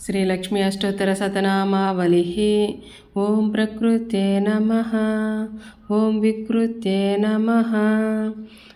శ్రీలక్ష్మి అష్టోత్తర సతనామావళి ఓం ప్రకృతే నమ ఓం వికృతే నమ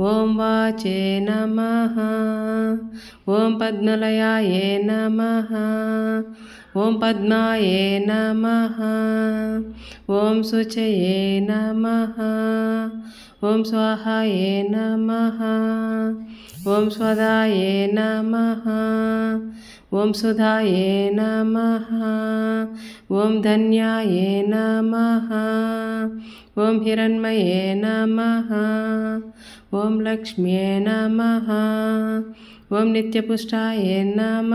ఓం వాచే నమ. ఓం పద్మలయాయ నమ. ఓం పద్మాయ నమ. ఓం శుచయే నమ. ఓం స్వాహాయ నమ. ఓం స్వదాయ నమ. ఓం సుధాయ నమ. ఓం ధన్యాయ నమ. ఓం హిరణ్మయే నమ ఓం లక్ష్మ్యే నమ ఓం నిత్యపుష్టాయే నమ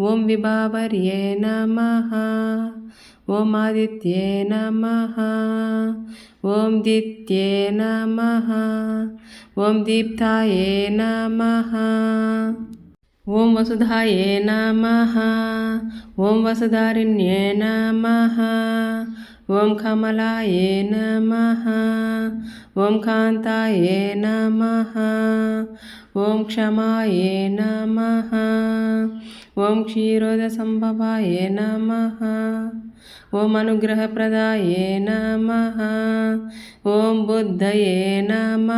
ఓం విభావర్యే నమ ఓం ఆదిత్యే నమ ఓం దిత్యే నమ ఓం దీప్తాయే నమ ఓం వసుధాయే నమ ఓం వసుధారిణ్యే నమ. ఓం కమలాయే నమ. ఓం కాంతాయే నమ. ఓం క్షమాయే నమ. ఓం క్షీరోద క్షీరోదసంభవాయ నమ. ఓం అనుగ్రహప్రదాయే నమ. ఓం బుద్ధయే నమ.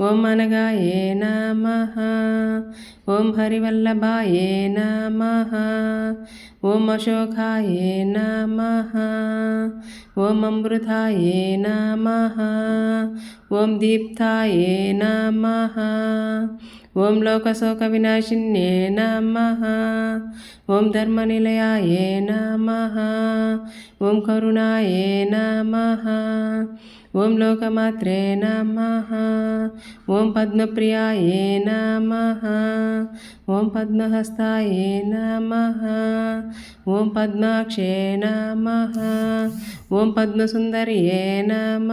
ఓం అనగాయే నమ. ఓం హరివల్లభాయే నమ. ఓం అశోకాయే నమ ఓం అమృతాయే నమ ఓం దీప్తాయే నమ ఓం లోకశోక వినాశిన్యే నమ ఓం ధర్మనిలయాయే నమ ఓం కరుణాయే నమ ఓం లోకమాత్రే నమ ఓం పద్మప్రియాయే నమ ఓం పద్మహస్తాయే నమ ఓం పద్మాక్షే నమ. ఓం పద్మసుందర్యే నమ.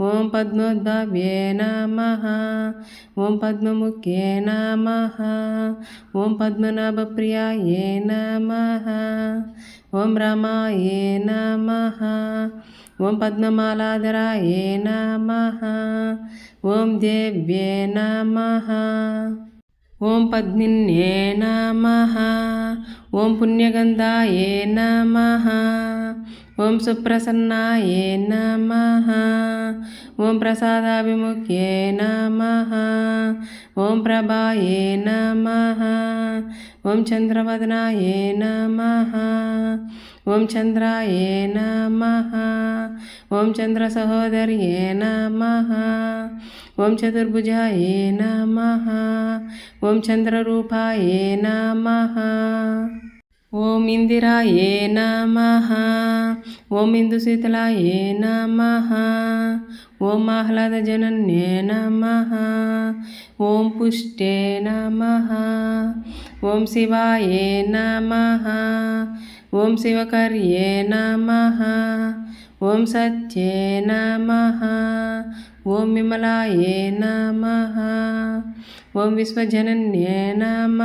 ఓం పద్మోద్భవ్యే నమ. ఓం పద్మముఖ్యే నమ. ఓం పద్మనాభప్రియాయే నమ. ఓం రమాయే నమ. ఓం పద్మమాలాధరాయే నమ. ఓం దేవ్యే నమ. ఓం పద్మిన్యే నమ. ఓం పుణ్యగంధాయే నమ. ఓం సుప్రసన్నాయే నమ. ఓం ప్రసాదాభిముఖ్యే నమ. ఓం ప్రభాయే నమ. ఓం చంద్రవదనాయే నమ. ఓం చంద్రాయే నమ. ఓం చంద్ర సహోదర్యే నమ. ఓం చతుర్భుజాయే నమ. ఓం చంద్రరూపాయే నమ. ఓం ఇందిరాయే నమ. ఓం ఇందు ఇందుశీతలాయే నమ? ఓం ఆహ్లాద జనన్యే నమ? ఓం పుష్టే నమ? ఓం శివాయే నమ? ఓం శివకర్యే నమ? ఓం సత్యే నమ? ఓం విమలాయే నమ? ఓం విశ్వజనన్యే నమ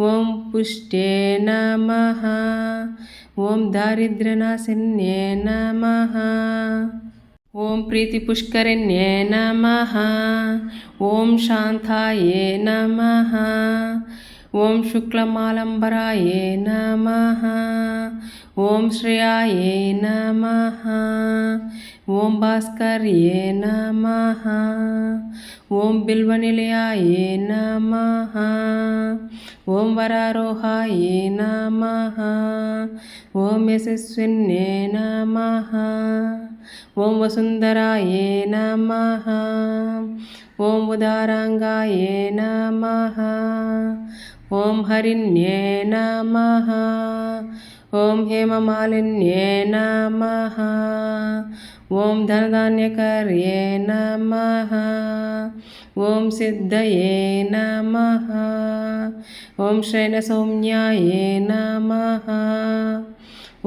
ఓం పుష్టే నమ ఓం దారిద్ర్యనాశిన్యే నమ ఓం ప్రీతిపుష్కరిణ్యే నమ ఓం శాంతాయే నమ ఓం శుక్లమాలంబరాయే నమ ఓం శ్రేయాయే నమ ఓం భాస్కర్యే నమ ఓం బిల్వనిలయాయే నమ ఓం వరారోహాయే నమ ఓం యశస్విన్యే నమ ఓం వసుంధరాయే నమ ఓం ఉదారాంగాయే నమ ఓం హరిణ్యే నమ. ఓం హేమమాలిన్యే నమ. ఓం ధనధాన్యకర్యే నమ. ఓం సిద్ధయే నమ. ఓం శయనసౌమ్యాయే నమ.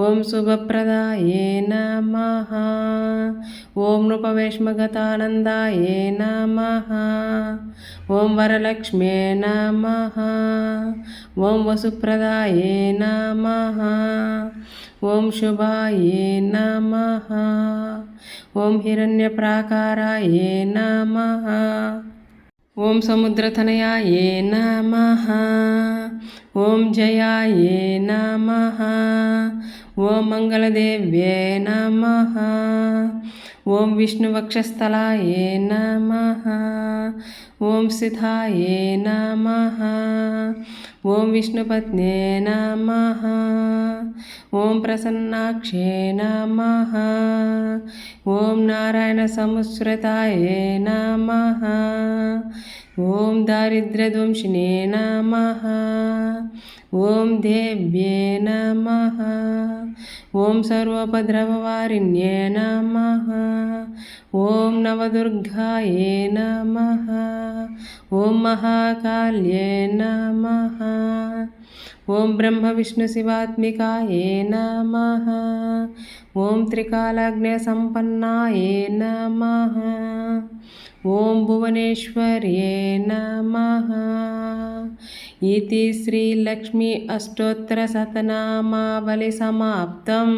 ఓం శుభప్రదాయే నమ. ఓం నృపవేష్మగతానందాయే నమ. ఓం వరలక్ష్మే నమ. ఓం వసుప్రదాయే నమ. ఓం శుభాయే నమ. ఓం హిరణ్యప్రాకారాయే నమ. ఓం సముద్రతనయాయే నమ. ఓం జయాయే నమ. ఓం మంగళదేవ్యే నమ. ఓం విష్ణువక్షస్థలాయే నమ. ఓం సిథాయే నమ. ఓం విష్ణుపత్నే నమ. ఓం ప్రసన్నాక్షే నమ. ఓం నారాయణ సముశ్రుతాయే నమ. ॐ दारिद्र्यध्वंसिने नमः। ॐ देव्ये नमः। ॐ सर्वोपद्रववारिण्ये नमः। ॐ नवदुर्गाये नमः। ॐ महाकाल्ये नमः। ॐ ब्रह्मविष्णुशिवात्मिकाये नमः। ॐ त्रिकालाग्न्यसम्पन्नाये नमः। ఓం భువనేశ్వర్యే నమ. ఇది శ్రీలక్ష్మి అష్టోత్తర సతనామావళి సమాప్తం.